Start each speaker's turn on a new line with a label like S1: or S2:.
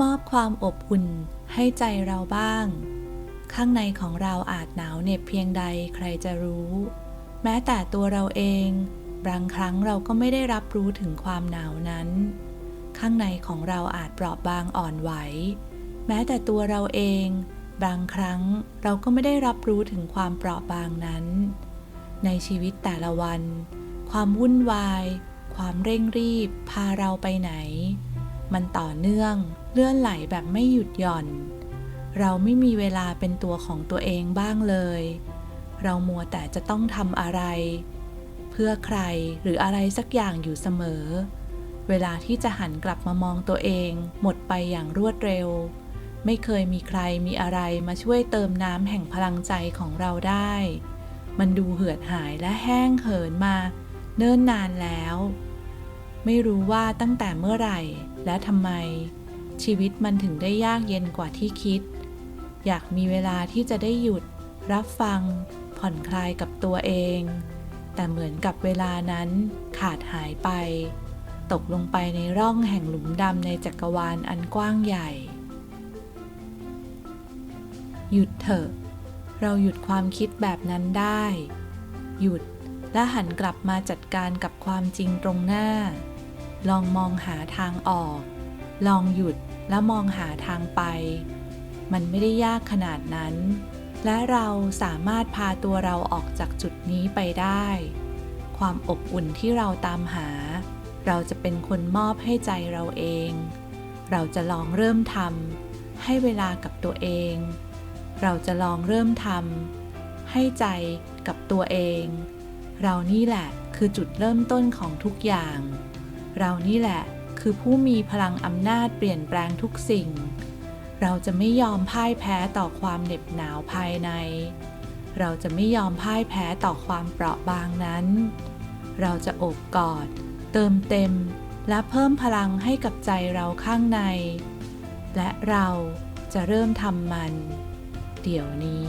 S1: มอบความอบอุ่นให้ใจเราบ้าง ข้างในของเราอาจหนาวเหน็บเพียงใดใครจะรู้ แม้แต่ตัวเราเอง บางครั้งเราก็ไม่ได้รับรู้ถึงความหนาวนั้น ข้างในของเราอาจเปราะบางอ่อนไหว แม้แต่ตัวเราเอง บางครั้งเราก็ไม่ได้รับรู้ถึงความเปราะบางนั้น ในชีวิตแต่ละวัน ความวุ่นวาย ความเร่งรีบ พาเราไปไหน มันต่อเนื่อง เลื่อนไหลแบบไม่หยุดหย่อน เราไม่มีเวลาเป็นตัวของตัวเองบ้างเลย เรามัวแต่จะต้องทำอะไร เพื่อใครหรืออะไรสักอย่างอยู่เสมอ เวลาที่จะหันกลับมามองตัวเอง หมดไปอย่างรวดเร็ว ไม่เคยมีใครมีอะไรมาช่วยเติมน้ำแห่งพลังใจของเราได้ มันดูเหือดหายและแห้งเหินมา เนิ่นนานแล้ว ไม่รู้ว่าตั้งแต่เมื่อไหร่ และทำไม ชีวิตมันถึงได้ยากเย็นกว่าที่คิด อยากมีเวลาที่จะได้หยุด รับฟัง ผ่อนคลายกับตัวเอง แต่เหมือนกับเวลานั้นขาดหายไป ตกลงไปในร่องแห่งหลุมดำในจักรวาลอันกว้างใหญ่ หยุดเถอะ เราหยุดความคิดแบบนั้นได้ หยุดและหันกลับมาจัดการกับความจริงตรงหน้า ลองมองหาทางออก ลองหยุดและมองหาทางไป มันไม่ได้ยากขนาดนั้น และเราสามารถพาตัวเราออกจากจุดนี้ไปได้ ความอบอุ่นที่เราตามหา เราจะเป็นคนมอบให้ใจเราเอง เราจะลองเริ่มทำให้เวลากับตัวเอง เราจะลองเริ่มทำให้ใจกับตัวเอง เรานี่แหละคือจุดเริ่มต้นของทุกอย่าง เรานี่แหละคือผู้มีพลังอำนาจเปลี่ยนแปลงทุกสิ่ง เราจะไม่ยอมพ่ายแพ้ต่อความเหน็บหนาวภายใน เราจะไม่ยอมพ่ายแพ้ต่อความเปราะบางนั้น เราจะโอบกอด เติมเต็ม และเพิ่มพลังให้กับใจเราข้างใน และเราจะเริ่มทำมัน เดี๋ยวนี้